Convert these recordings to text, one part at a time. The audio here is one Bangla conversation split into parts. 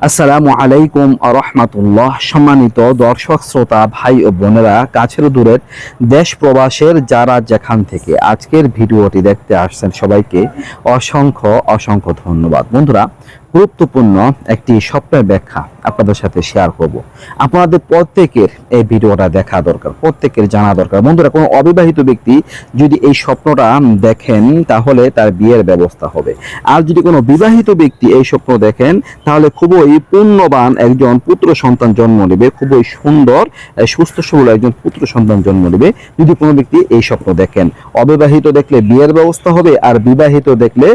আসসালামু আলাইকুম রহমাতুল্লাহ সম্মানিত দর্শক, শ্রোতা, ভাই ও বোনেরা, কাছের দূরের দেশ প্রবাসের যারা যেখান থেকে আজকের ভিডিওটি দেখতে আসছেন সবাইকে অসংখ্য অসংখ্য ধন্যবাদ। বন্ধুরা গুরুত্বপূর্ণ একটি স্বপ্নের ব্যাখ্যা আপনাদের সাথে শেয়ার করব। আপনাদের প্রত্যেকের এই ভিডিওটা দেখা দরকার, প্রত্যেকের জানা দরকার। বন্ধুরা, কোনো অবিবাহিত ব্যক্তি যদি এই স্বপ্নটা দেখেন, তাহলে তার বিয়ের ব্যবস্থা হবে। আর যদি কোনো বিবাহিত ব্যক্তি এই স্বপ্ন দেখেন, তাহলে খুবই পুণ্যবান একজন পুত্র সন্তান জন্ম নেবে, খুবই সুন্দর সুস্থ সবল একজন পুত্র সন্তান জন্ম নেবে। যদি কোনো ব্যক্তি এই স্বপ্ন দেখেন, অবিবাহিত দেখলে বিয়ের ব্যবস্থা হবে, আর বিবাহিত দেখলে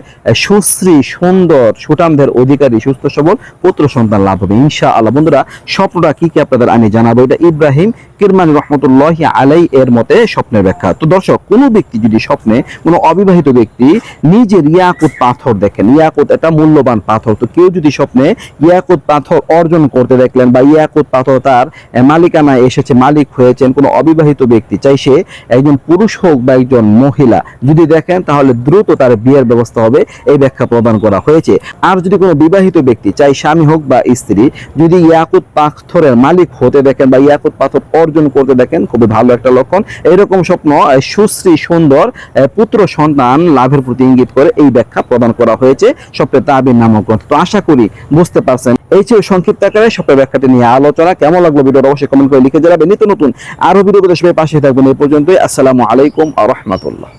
সুশ্রী, সুন্দর, সুঠামদের অধিকারী, সুস্থ, সবল, পুত্র, সন্তান লাভ হবে। ইনশা আল্লাহ বন্ধুরা, স্বপ্নটা কি কি আপনাদের আমি জানাব? এটা ইব্রাহিম কিরমানি রহমতুল্লাহ আলাই এর মতে স্বপ্নের ব্যাখ্যা। তো দর্শক, কোনো ব্যক্তি যদি স্বপ্নে কোনো অবিবাহিত ব্যক্তি নিজের ইয়াকুত পাথর দেখেন, ইয়াকুত একটা মূল্যবান পাথর, তো কেউ যদি স্বপ্নে ইয়াকুত পাথর অর্জন করতে দেখলেন বা ইয়াকুত পাথর তার মালিকানায় এসেছে, মালিক হয়েছেন, কোনো অবিবাহিত ব্যক্তি, চাই সে একজন পুরুষ হোক বা একজন মহিলা, যদি দেখেন তাহলে দ্রুত তার বিয়ের ব্যবস্থা হবে, এই ব্যাখ্যা প্রদান করা হয়েছে। আর যদি কোনো বিবাহিত ব্যক্তি, চাই স্বামী হোক বা স্ত্রী, যদি ইয়াকুত পাথরের মালিক হতে দেখেন বা ইয়াকুত পাথর অর্জন করতে দেখেন, খুবই ভালো একটা লক্ষণ। এইরকম স্বপ্ন সুশ্রী, সুন্দর পুত্র, সন্তান লাভের প্রতি ইঙ্গিত করে এই ব্যাখ্যা প্রদান করা হয়েছে স্বপ্নের তাবির নামক গ্রন্থ। তো আশা করি বুঝতে পারছেন। এই ছিল সংক্ষিপ্ত আকারে স্বপ্নের ব্যাখ্যাটি নিয়ে আলোচনা। কেমন লাগল ভিডিওটা অবশ্যই কমেন্ট করে লিখে জানাবেন। নিত্য নতুন আরও ভিডিও সবাই পাশে থাকবেন। এই পর্যন্তই। আসসালামু আলাইকুম আ রহমতুল্লাহ।